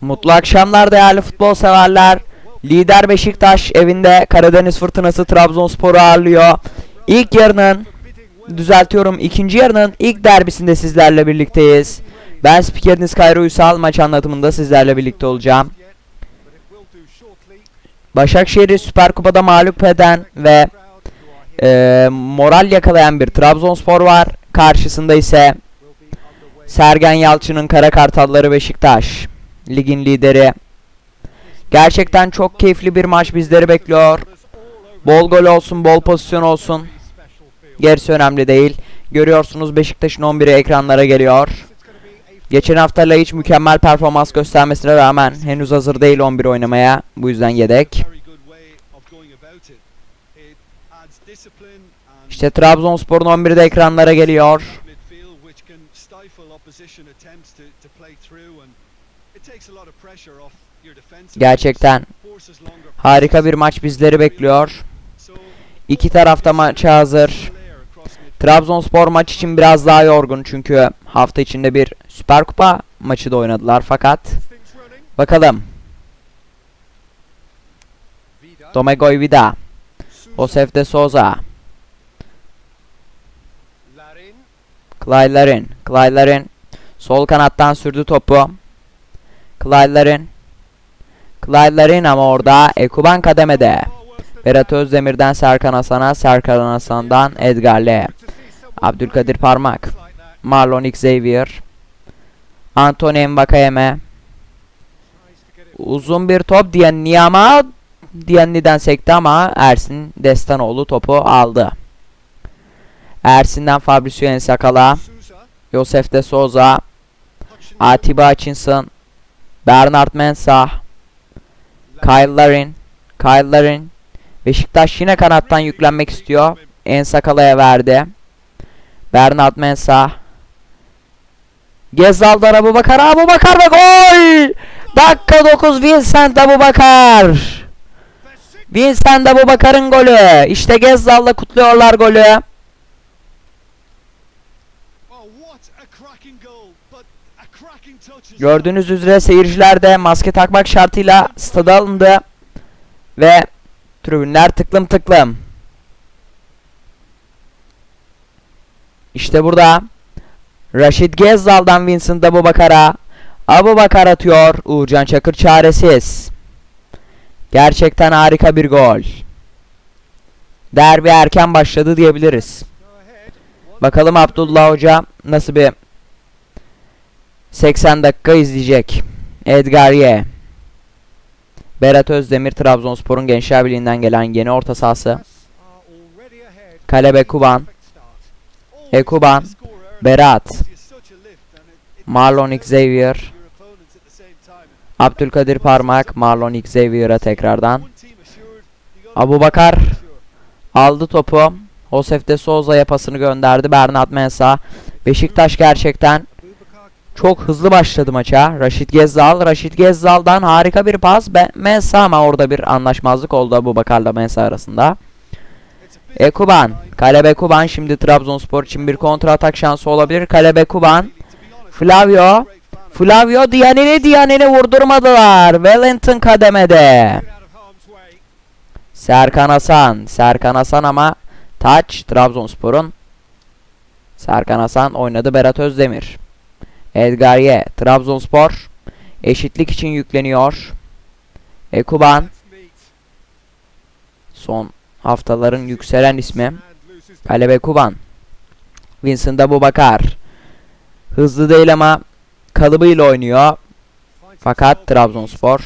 Mutlu akşamlar değerli futbol severler. Lider Beşiktaş evinde Karadeniz Fırtınası Trabzonspor'u ağırlıyor. İlk yarının düzeltiyorum ikinci yarının ilk derbisinde sizlerle birlikteyiz. Ben spikeriniz Kayra Uysal maç anlatımında sizlerle birlikte olacağım. Başakşehir'i Süper Kupa'da mağlup eden ve e, moral yakalayan bir Trabzonspor var. Karşısında ise Sergen Yalçın'ın Kara Kartalları Beşiktaş. Ligin lideri. Gerçekten çok keyifli bir maç bizleri bekliyor. Bol gol olsun, bol pozisyon olsun. Gerisi önemli değil. Görüyorsunuz Beşiktaş'ın 11'i ekranlara geliyor. Geçen hafta Laiç mükemmel performans göstermesine rağmen henüz hazır değil 11 oynamaya. Bu yüzden yedek. İşte Trabzonspor'un 11'i de ekranlara geliyor. Gerçekten harika bir maç bizleri bekliyor. İki tarafta maça hazır. Trabzonspor maç için biraz daha yorgun çünkü hafta içinde bir Süper Kupa maçı da oynadılar fakat bakalım. Domegoy Vida, Josef de Souza, Clyde'ların, Clyde'ların sol kanattan sürdü topu. Clyde'ların, Clyde'ların ama orada Ekuban kademede. Berat Özdemir'den Serkan Hasan'a, Serkan Hasan'dan Edgar L. Abdülkadir Parmak, Marlon Xavier, Anthony Mbakayeme, uzun bir top Diyenni ama Diyenni'den sekti ama Ersin Destanoğlu topu aldı. Ersin'den Fabricio Ensakala, Yosef de Souza, Atiba Hutchinson, Bernard Mensah, Kyle Larin, Kyle Larin, Beşiktaş yine kanattan yüklenmek istiyor. Ensakala'ya verdi. Bernard Mensah. Gezal'dan Abu Bakar. Abu Bakar ve gol! Dakika 9 Vincent Abu Bakar. Vincent Abu Bakar'ın golü. İşte Gezzal'la kutluyorlar golü. Gördüğünüz üzere seyirciler de maske takmak şartıyla stada alındı. Ve tribünler tıklım tıklım. İşte burada Raşit Gezzal'dan Vincent Abu Bakar'a Abu Bakar atıyor. Uğurcan Çakır çaresiz. Gerçekten harika bir gol. Derbi erken başladı diyebiliriz. Bakalım Abdullah Hoca nasıl bir 80 dakika izleyecek. Edgar Ye. Berat Özdemir Trabzonspor'un Gençler Birliği'nden gelen yeni orta sahası. Kalebe Kuban. Ekuban. Berat. Marlon Xavier. Abdülkadir Parmak. Marlon Xavier'a tekrardan. Abu Bakar aldı topu. Josef de Souza'ya pasını gönderdi. Bernat Mensah. Beşiktaş gerçekten çok hızlı başladı maça. Raşit Gezzal. Raşit Gezzal'dan harika bir pas. Be Mensah ama orada bir anlaşmazlık oldu Abu Bakar'la Mensah arasında. Ekuban. Kalebe Kuban şimdi Trabzonspor için bir kontra atak şansı olabilir. Kalebe Kuban. Flavio. Flavio Diyanini Diyanini vurdurmadılar. Wellington kademede. Serkan Hasan. Serkan Hasan ama taç Trabzonspor'un. Serkan Hasan oynadı Berat Özdemir. Edgar Ye. Trabzonspor eşitlik için yükleniyor. Ekuban. Son haftaların yükselen ismi. Kalebe Kuban. Vincent Abubakar. Hızlı değil ama kalıbıyla oynuyor. Fakat Trabzonspor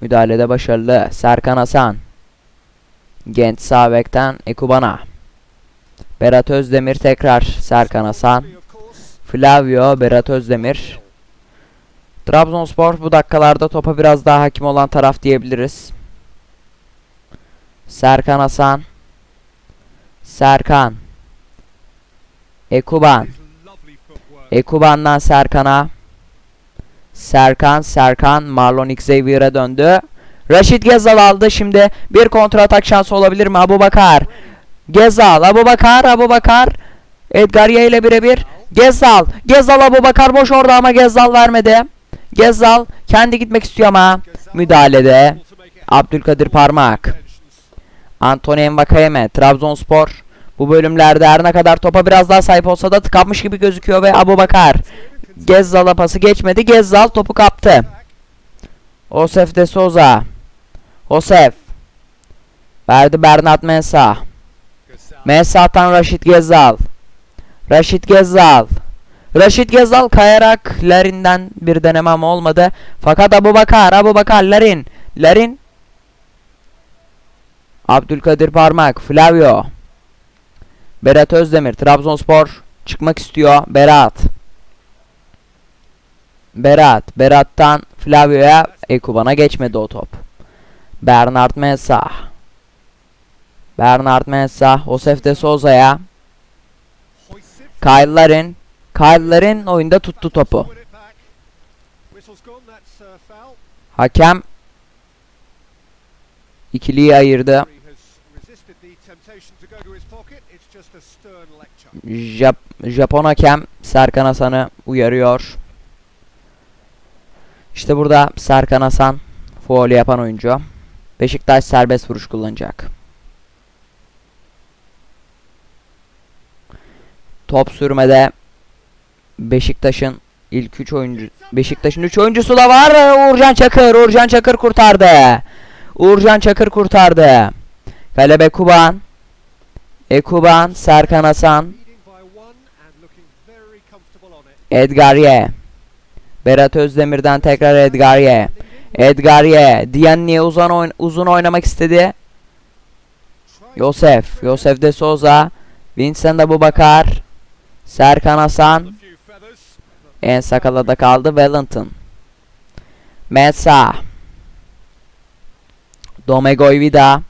müdahalede başarılı. Serkan Hasan. Gent sağ bekten Ekuban'a. Berat Özdemir tekrar Serkan Hasan. Flavio, Berat Özdemir. Trabzonspor bu dakikalarda topa biraz daha hakim olan taraf diyebiliriz. Serkan Hasan. Serkan. Ekuban. Ekuban'dan Serkan'a. Serkan, Serkan Marlon Xavier'a döndü. Raşit Gezal aldı şimdi. Bir kontra atak şansı olabilir mi? Abu Bakar. Gezal, Abu Bakar, Abu Bakar. Edgar Ye ile birebir. Gezal, Gezal Abu Bakar boş orada ama Gezal vermedi. Gezzal kendi gitmek istiyor ama müdahalede Abdülkadir Parmak. Anthony Envakayeme, Trabzonspor. Bu bölümlerde her ne kadar topa biraz daha sahip olsa da tıkanmış gibi gözüküyor ve Abu Bakar. Gezzal'a pası geçmedi. Gezzal topu kaptı. Josef de Souza. Josef. Verdi Bernat Mensah. Mensah'tan Raşit Gezzal. Raşit Gezzal. Raşit Gezzal kayarak Larin'den bir deneme ama olmadı. Fakat Abu Bakar, Abu Bakar, Larin. Larin. Abdülkadir Parmak, Flavio. Berat Özdemir, Trabzonspor çıkmak istiyor. Berat. Berat. Berat'tan Flavio'ya Ekuban'a geçmedi o top. Bernard Mensah. Bernard Mensah. Josef de Souza'ya. Kyle Larin. Kyle Larin oyunda tuttu topu. Hakem ikiliyi ayırdı. Jap Japon hakem Serkan Hasan'ı uyarıyor. İşte burada Serkan Hasan foul yapan oyuncu. Beşiktaş serbest vuruş kullanacak. Top sürmede Beşiktaş'ın ilk 3 oyuncu Beşiktaş'ın 3 oyuncusu da var. Uğurcan Çakır, Uğurcan Çakır kurtardı. Uğurcan Çakır kurtardı. Kalebe Kuban. Ekuban, Serkan Hasan, Edgarye. Berat Özdemir'den tekrar Edgarye. Edgarye. Diyanni'ye uzun, oyn uzun oynamak istedi. Yosef. Yosef de Souza. Vincent Abubakar. Serkan Hasan. En sakalada kaldı Wellington. Mensah. Domegoj Vida.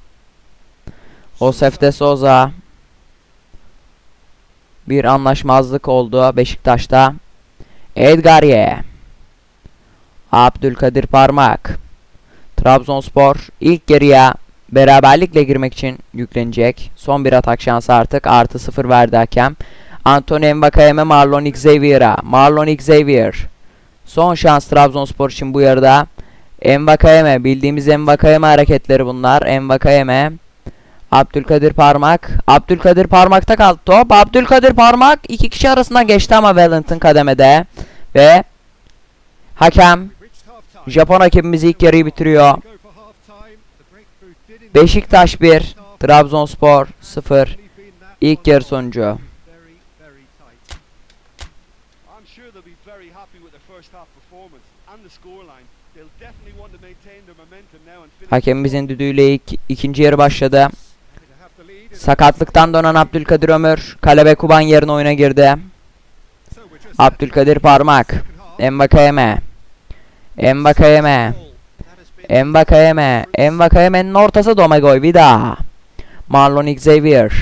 Josef de Souza. Bir anlaşmazlık oldu Beşiktaş'ta. Edgarye. Abdülkadir Parmak. Trabzonspor ilk yarıya beraberlikle girmek için yüklenecek. Son bir atak şansı artık. Artı sıfır verdi hakem. Anthony Mbakayeme Marlon Xavier'a. Marlon Xavier. Son şans Trabzonspor için bu yarıda. Mbakayeme. Bildiğimiz Mbakayeme hareketleri bunlar. Mbakayeme. Abdülkadir Parmak. Abdülkadir Parmak'ta kaldı top. Abdülkadir Parmak iki kişi arasından geçti ama Wellington kademede. Ve hakem Japon hakemimiz ilk yarıyı bitiriyor. Beşiktaş 1, Trabzonspor 0. İlk yarı sonucu. I'm sure they'll be very happy with their first half performance and the scoreline. They'll definitely want to maintain their momentum now and finish. Hakemimizin düdüğüyle ilk, ikinci yarı başladı. Sakatlıktan dönen Abdülkadir Ömür, Kalebe Kuban yerine oyuna girdi. Abdülkadir Parmak, has been Embakayeme, Embakayeme'nin ortası Domagoy bir daha. Marlon Xavier.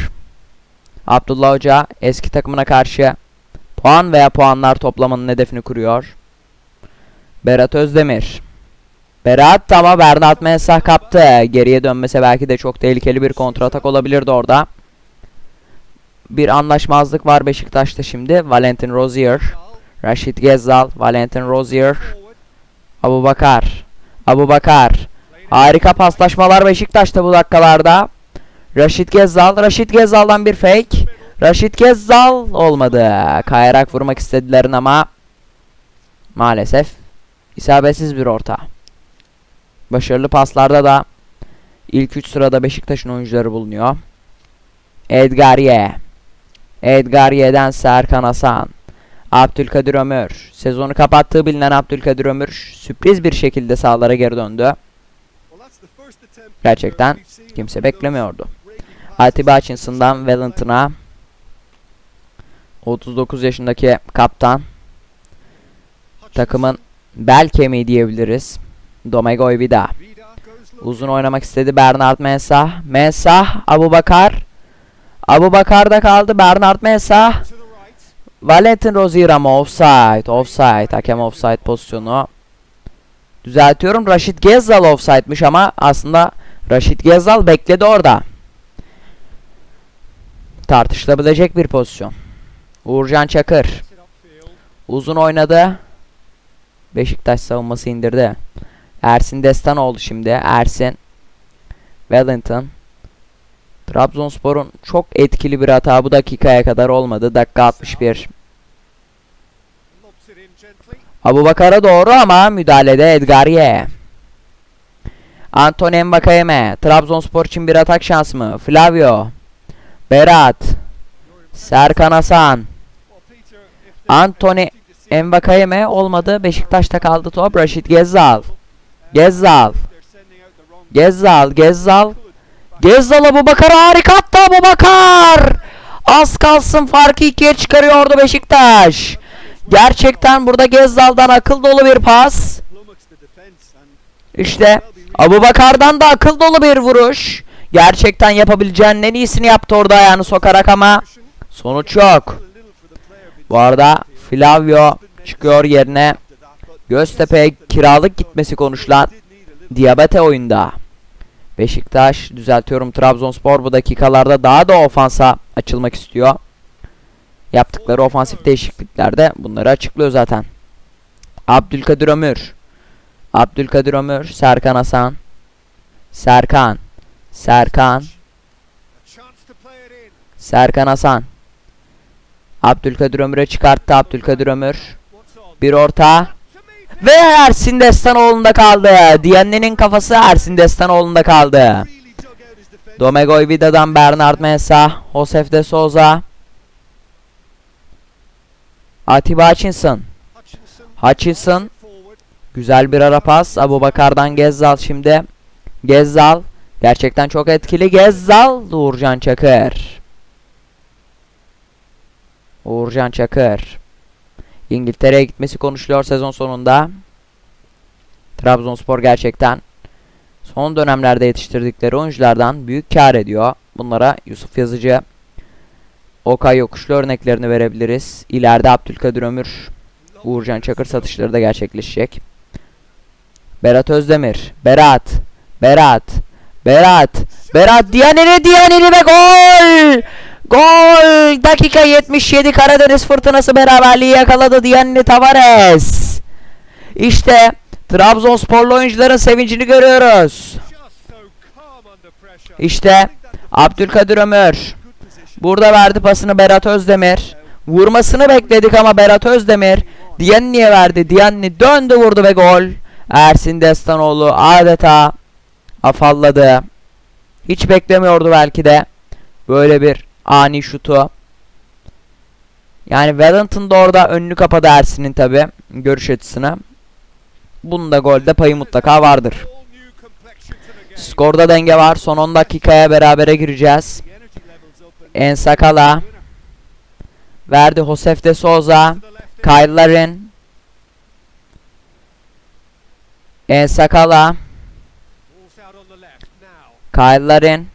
Abdullah Hoca eski takımına karşı puan veya puanlar toplamanın hedefini kuruyor. Berat Özdemir. Berat ama Bernat Mensah kaptı. Geriye dönmese belki de çok tehlikeli bir kontratak olabilirdi orada. Bir anlaşmazlık var Beşiktaş'ta şimdi. Valentin Rozier, Rashid Gezzal, Valentin Rozier. Abu Bakar. Abu Bakar. Harika paslaşmalar Beşiktaş'ta bu dakikalarda. Raşit Gezzal. Raşit Gezzal'dan bir fake. Raşit Gezzal olmadı. Kayarak vurmak istediler ama maalesef isabetsiz bir orta. Başarılı paslarda da ilk 3 sırada Beşiktaş'ın oyuncuları bulunuyor. Edgarye. Edgarye'den Serkan Hasan. Abdülkadir Ömür. Sezonu kapattığı bilinen Abdülkadir Ömür sürpriz bir şekilde sahalara geri döndü. Gerçekten kimse beklemiyordu. Atiba Hutchinson'dan Wellington'a 39 yaşındaki kaptan takımın bel kemiği diyebiliriz. Domegoy Vida. Uzun oynamak istedi Bernard Mensah. Mensah, Abu Bakar. Abu Bakar'da kaldı Bernard Mensah. Valentin Rozier ama offside. Offside. Hakem offside pozisyonu. Düzeltiyorum. Raşit Gezzal offside'miş ama aslında Raşit Gezzal bekledi orada. Tartışılabilecek bir pozisyon. Uğurcan Çakır. Uzun oynadı. Beşiktaş savunması indirdi. Ersin Destan oldu şimdi. Ersin. Wellington. Trabzonspor'un çok etkili bir hata bu dakikaya kadar olmadı. Dakika 61. Lobs it in gently. Abu Bakar'a doğru ama müdahalede Edgarye. Anthony Mbakayeme. Trabzonspor için bir atak şansı mı? Flavio. Berat. Serkan Hasan. See Mbakayeme olmadı. Beşiktaş'ta kaldı top. Raşit Gezzal. Gezzal. Gezzal. Gezzal. Gezzal Abu Bakar harika attı Abu Bakar. Az kalsın farkı ikiye çıkarıyordu Beşiktaş. Gerçekten burada Gezzal'dan akıl dolu bir pas. İşte Abu Bakar'dan da akıl dolu bir vuruş. Gerçekten yapabileceğinin en iyisini yaptı orada ayağını sokarak ama sonuç yok. Bu arada Flavio çıkıyor yerine Göztepe'ye kiralık gitmesi konuşulan Diabete oyunda. Beşiktaş düzeltiyorum Trabzonspor bu dakikalarda daha da ofansa açılmak istiyor. Yaptıkları ofansif değişikliklerde bunları açıklıyor zaten. Abdülkadir Ömür. Abdülkadir Ömür, Serkan Hasan. Serkan. Serkan. Serkan Hasan. Abdülkadir Ömür'e çıkarttı Abdülkadir Ömür. Bir orta. Ve Ersin Destanoğlu'nda kaldı. Diyenne'nin kafası Ersin Destanoğlu'nda kaldı. Domegoj Vida'dan Bernard Mensah, Josef de Souza, Atiba Hutchinson, Hutchinson. Güzel bir ara pas, Abu Bakar'dan Gezzal şimdi, Gezzal, gerçekten çok etkili, Gezzal, Uğurcan Çakır, Uğurcan Çakır, İngiltere'ye gitmesi konuşuluyor sezon sonunda, Trabzonspor gerçekten son dönemlerde yetiştirdikleri oyunculardan büyük kar ediyor. Bunlara Yusuf Yazıcı, Okay Yokuşlu örneklerini verebiliriz. İleride Abdülkadir Ömür, Uğurcan Çakır satışları da gerçekleşecek. Berat Özdemir, Berat, Berat, Berat, Berat Diyaneli Diyaneli ve gol! Gol! Dakika 77 Karadeniz Fırtınası beraberliği yakaladı Diyaneli Tavares. İşte Trabzonsporlu oyuncuların sevincini görüyoruz. İşte Abdülkadir Ömür. Burada verdi pasını Berat Özdemir. Vurmasını bekledik ama Berat Özdemir Diyanni'ye verdi. Diyanni döndü vurdu ve gol. Ersin Destanoğlu adeta afalladı. Hiç beklemiyordu belki de böyle bir ani şutu. Yani Wellington da orada önünü kapadı Ersin'in tabi görüş açısını. Bunda golde payı mutlaka vardır. Skorda denge var. Son 10 dakikaya berabere gireceğiz. Ensakala verdi Josef de Souza. Kyle Larin. Ensakala. Kyle Larin.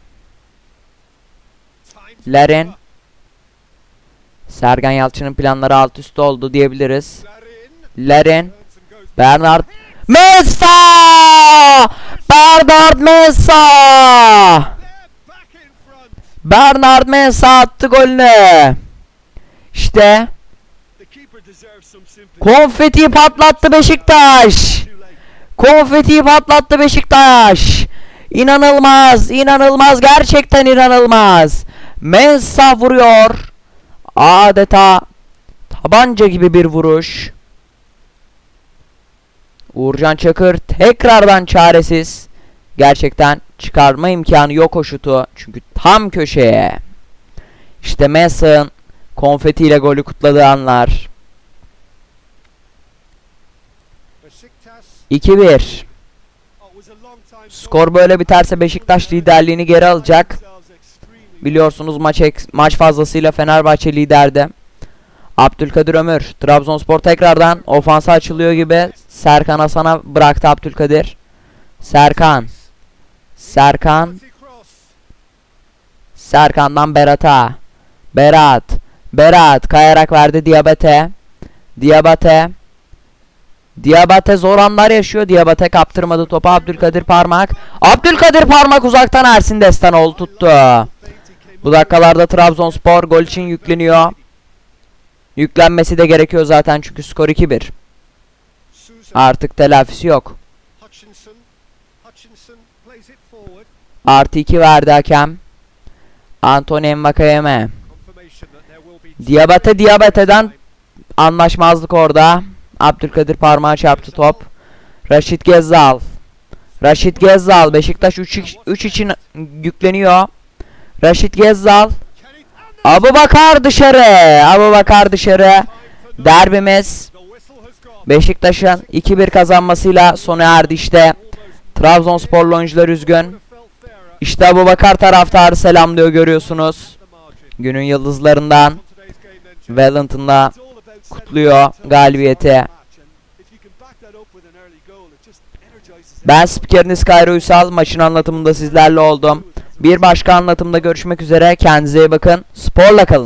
Larin. Sergen Yalçın'ın planları alt üst oldu diyebiliriz. Larin. Bernard. Mensah! Bernard front. Bernard Mensah attı golünü. İşte konfeti patlattı Beşiktaş. Konfeti patlattı Beşiktaş. İnanılmaz, inanılmaz, gerçekten inanılmaz. Mensah vuruyor. Adeta tabanca gibi bir vuruş. Uğurcan Çakır tekrardan çaresiz. Gerçekten çıkarma imkanı yok o şutu. Çünkü tam köşeye. İşte Mensah'ın konfetiyle golü kutladığı anlar. Besiktas. 2-1. Oh, it was a long time Skor böyle biterse Beşiktaş liderliğini geri alacak. Biliyorsunuz maç maç fazlasıyla Fenerbahçe liderde. Abdülkadir Ömür, Trabzonspor tekrardan ofansa açılıyor gibi. Serkan Hasan'a bıraktı Abdülkadir. Serkan, Serkan, Serkan'dan Berat'a. Berat, Berat kayarak verdi Diabete. Diabate. Diabate zor anlar yaşıyor. Diabate kaptırmadı topu Abdülkadir Parmak. Abdülkadir Parmak uzaktan Ersin Destanoğlu tuttu. Bu dakikalarda Trabzonspor gol için yükleniyor. Yüklenmesi de gerekiyor zaten çünkü skor 2-1. Artık telafisi yok. Artı 2 verdi hakem. Anthony Mbakayeme. Diabate Diabate'den anlaşmazlık orada. Abdülkadir parmağı çarptı top. Raşit Gezzal. Raşit Gezzal Beşiktaş 3 3 için yükleniyor. Raşit Gezzal. Abu Bakar dışarı. Abu Bakar dışarı. Derbimiz. Beşiktaş'ın 2-1 kazanmasıyla sona erdi işte. Trabzonsporlu oyuncular üzgün. İşte Abu Bakar taraftarı selamlıyor görüyorsunuz. Günün yıldızlarından setting kutluyor galibiyeti. Ben spikeriniz Kayra Uysal. Maçın anlatımında sizlerle oldum. Bir başka anlatımda görüşmek üzere. Kendinize iyi bakın. Sporla kalın.